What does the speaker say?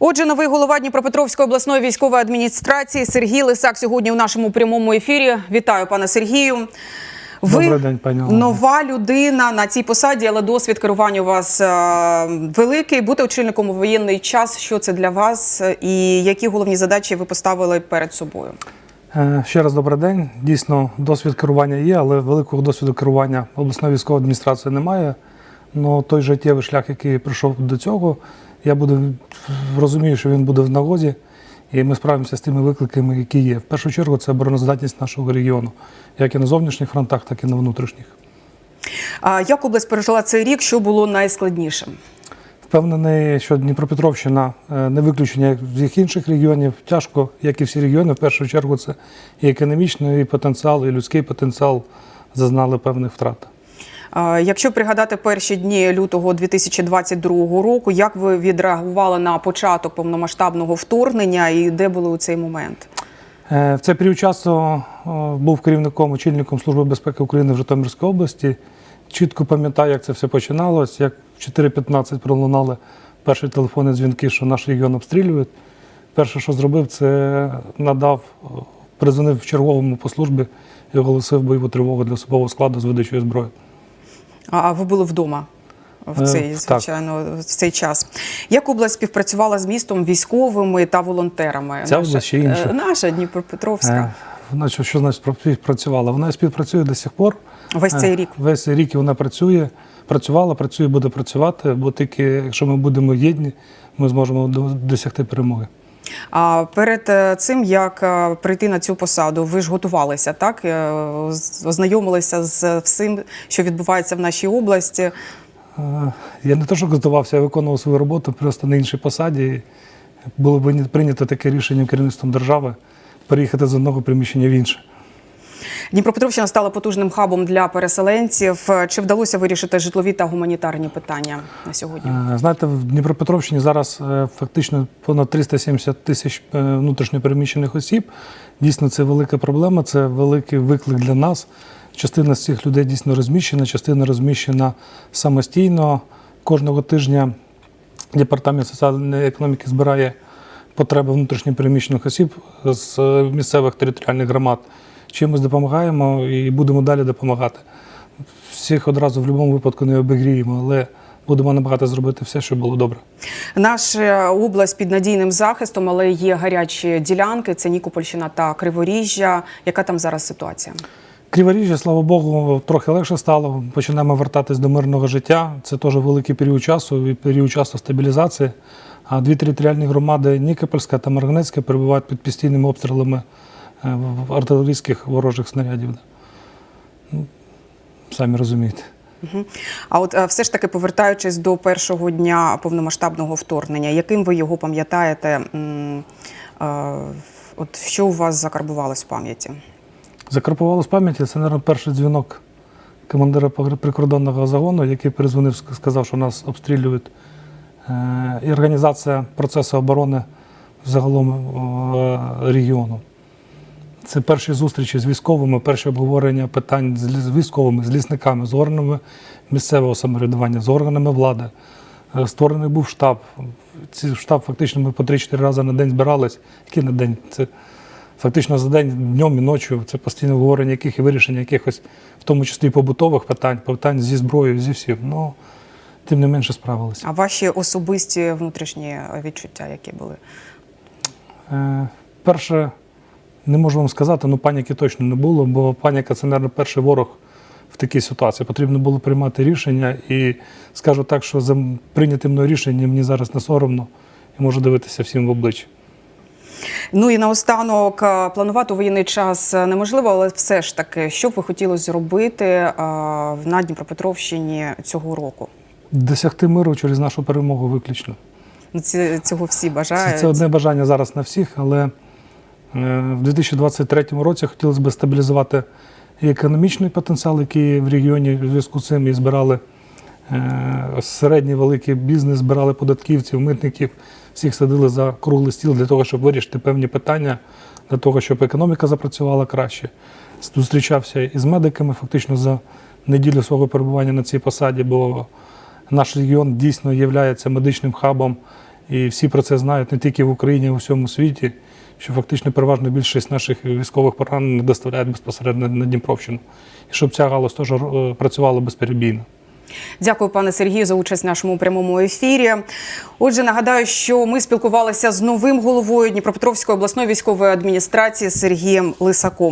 Отже, новий голова Дніпропетровської обласної військової адміністрації Сергій Лисак сьогодні у нашому прямому ефірі. Вітаю, пане Сергію. Ви Добрий день, пані нова людина на цій посаді, але досвід керування у вас е, великий. Бути очільником у воєнний час. Що це для вас, і які головні задачі ви поставили перед собою? Е, Ще раз добрий день. Дійсно, досвід керування є, але великого досвіду керування обласної військової адміністрації немає. Ну той життєвий шлях, який прийшов до цього, я буду розумію, що він буде в нагоді, і ми справимося з тими викликами, які є. В першу чергу це обороноздатність нашого регіону, як і на зовнішніх фронтах, так і на внутрішніх. А як область пережила цей рік? Що було найскладнішим? Впевнений, що Дніпропетровщина е, не виключення як з їх інших регіонів. Тяжко, як і всі регіони, в першу чергу це і економічний потенціал, і людський потенціал зазнали певних втрат. Якщо пригадати перші дні лютого 2022 року, як ви відреагували на початок повномасштабного вторгнення і де були у цей момент? Е, В цей період часу був керівником, очільником Служби безпеки України в Житомирській області. Чітко пам'ятаю, як це все починалось, як в 4.15 пролунали перші телефонні дзвінки, що наш регіон обстрілюють. Перше, що зробив, це надав, призвонив черговому по службі і оголосив бойову тривогу для особового складу з видачою зброї. А ви були вдома в Е, цей звичайно в цей час. Як область співпрацювала з містом, військовими та волонтерами? Ця область чи інша? е, наша Дніпропетровська. Е, Вона що, що значить співпрацювала? Вона співпрацює до сих пор. Весь цей рік. Весь цей рік вона працює, працювала, працює, буде працювати, бо тільки якщо ми будемо єдні, ми зможемо до- досягти перемоги. А перед е, цим як е, прийти на цю посаду, ви ж готувалися, так Е, ознайомилися з всім, що відбувається в нашій області. Я не те, що готувався, я виконував свою роботу просто на іншій посаді. Було б прийнято таке рішення керівництвом держави переїхати з одного приміщення в інше. Дніпропетровщина стала потужним хабом для переселенців. Чи вдалося вирішити житлові та гуманітарні питання на сьогодні? Е, Знаєте, в Дніпропетровщині зараз е, фактично понад 370 тисяч е, внутрішньопереміщених осіб. Дійсно, це велика проблема, це великий виклик для нас. Частина з цих людей дійсно розміщена, частина розміщена самостійно. Кожного тижня департамент соціальної економіки збирає потреби внутрішньопереміщених осіб з місцевих територіальних громад. Чимось допомагаємо і будемо далі допомагати. Всіх одразу в будь-якому випадку не обігріємо, але будемо набагато зробити все, щоб було добре. Наша область під надійним захистом, але є гарячі ділянки. Це Нікопольщина та Криворіжжя. Яка там зараз ситуація? Криворіжжя, слава Богу, трохи легше стало. Починаємо вертатись до мирного життя. Це теж великий період часу і період часу стабілізації. А дві територіальні громади Нікопольська та Марганецька перебувають під постійними обстрілами артилерійських ворожих снарядів. Ну, самі розумієте. А от е, все ж таки повертаючись до першого дня повномасштабного вторгнення, яким ви його пам'ятаєте? Е, От що у вас закарбувалось в пам'яті? Закарпувало з пам'яті, це, мабуть, перший дзвінок командира прикордонного загону, який перезвонив, ск- сказав, що нас обстрілюють. Е, І організація процесу оборони загалом е, регіону. Це перші зустрічі з військовими, перші обговорення питань з військовими, з лісниками, з органами місцевого самоврядування, з органами влади. Е, Створений був штаб. Ці штаб фактично ми по 3-4 рази на день збирались. Який на день? Це фактично за день, днем і ночі. Це постійне обговорення яких і вирішення якихось, в тому числі побутових питань, питань зі зброєю, зі всім. Ну, тим не менше справилися. А ваші особисті внутрішні відчуття, які були? Е, Перше, не можу вам сказати, ну паніки точно не було, бо паніка це, мабуть, перший ворог в такій ситуації. Потрібно було приймати рішення, і скажу так, що за прийнятим мною рішенням мені зараз не соромно і можу дивитися всім в обличчя. Ну і наостанок планувати воєнний час неможливо, але все ж таки, що б ви хотіли зробити на Дніпропетровщині цього року? Досягти миру через нашу перемогу виключно. Ну, Цього всі бажають. це одне бажання зараз на всіх, але в 2023 році хотілося б стабілізувати і економічний потенціал, який в регіоні в зв'язку з цим і збирали е, середній великий бізнес, збирали податківців, митників, всіх садили за круглий стіл для того, щоб вирішити певні питання, для того, щоб економіка запрацювала краще. Зустрічався із медиками фактично за неділю свого перебування на цій посаді, бо наш регіон дійсно є медичним хабом І всі про це знають не тільки в Україні, а й у всьому світі, що фактично переважна більшість наших військових поранених доставляють безпосередньо на Дніпровщину. І щоб ця галузь теж е, працювала безперебійно. Дякую, пане Сергію, за участь в нашому прямому ефірі. Отже, нагадаю, що ми спілкувалися з новим головою Дніпропетровської обласної військової адміністрації Сергієм Лисаком.